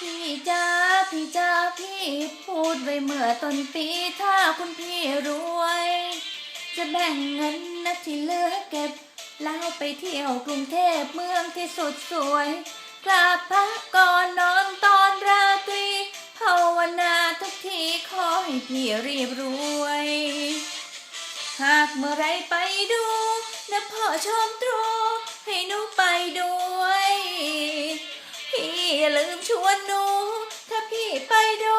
พี่จ้าพี่จ้าพี่พูดไว้เมื่อต้นปีถ้าคุณพี่รวย จะแบ่งเงินนะที่เหลือเก็บแล้วไปเที่ยวกรุงเทพเมืองที่สุดสวยกราบพักก่อนนอนตอนราตรีภาวนาทุกทีขอให้พี่รีบรวย หากเมื่อไรไปดูนะพ่อชมตรู ชวนหนู ถ้าพี่ไปดู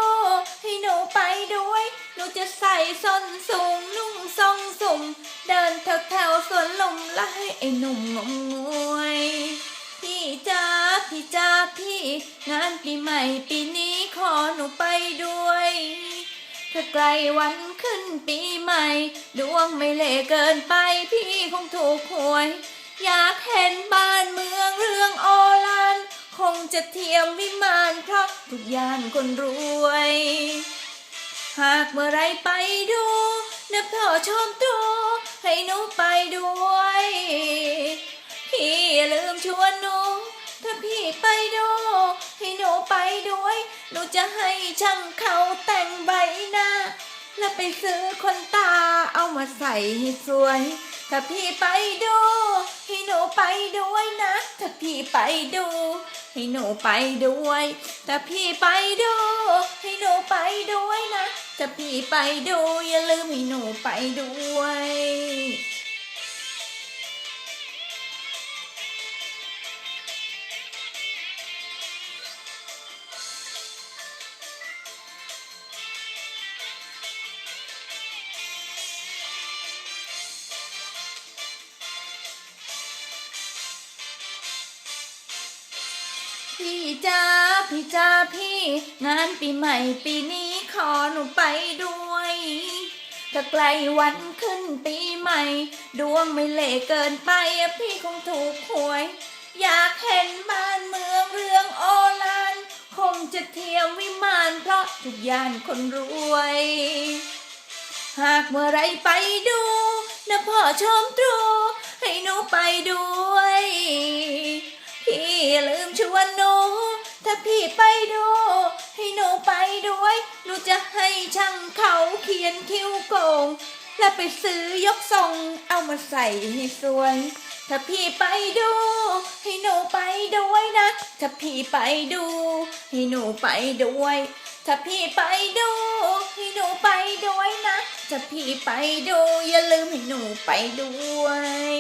ให้หนูไปด้วย หนูจะใส่ส้นสูงนุ่งทรงสุ่ม เดินแถวแถวๆสวนลุมและให้ไอ้หนุ่มงมงวย พี่จ้าพี่จ้าพี่ งานปีใหม่ปีนี้ขอหนูไปด้วยถ้าไกลวันขึ้นปีใหม่ ดวงไม่เล่เกินไปพี่คงถูกหวย อยากเห็นบ้านเมืองเรื่อง จะเทียมวิมานเพราะทุกย่างคนรวย หากเมื่อไรไปดูนะพ่อชมตัวให้หนูไปด้วย พี่อย่าลืมชวนหนู ถ้าพี่ไปดูให้หนูไปด้วย หนูจะให้ช่างเขาแต่งใบหน้า แล้วไปซื้อคนตาเอามาใส่ให้สวย ถ้าพี่ไปดูให้หนูไปด้วยนะ ถ้าพี่ไปดู ให้หนูไปด้วย แต่พี่ไปดูให้หนูไปด้วยนะ ถ้าพี่ไปดูอย่าลืมให้หนูไปด้วย พี่จ้าพี่จ้าพี่ งานปีใหม่ปีนี้ขอหนูไปด้วยถ้าไกลวันขึ้นปีใหม่ ดวงไม่เล่เกินไปพี่คงถูกหวย อยากเห็นบ้านเมืองเรื่องโอฬารคงจะเทียมวิมานเพราะทุกย่างคนรวย หากเมื่อไรไปดูนะพ่อชมตรู ไปดู ให้หนูไปด้วย หนูจะให้ช่างเขาเขียนคิ้วโกง และไปซื้อยกทรงเอามาใส่ให้สวย ถ้าพี่ไปดู ให้หนูไปด้วยนะ ถ้าพี่ไปดู ให้หนูไปด้วย ถ้าพี่ไปดู ให้หนูไปด้วยนะ ถ้าพี่ไปดู อย่าลืมให้หนูไปด้วย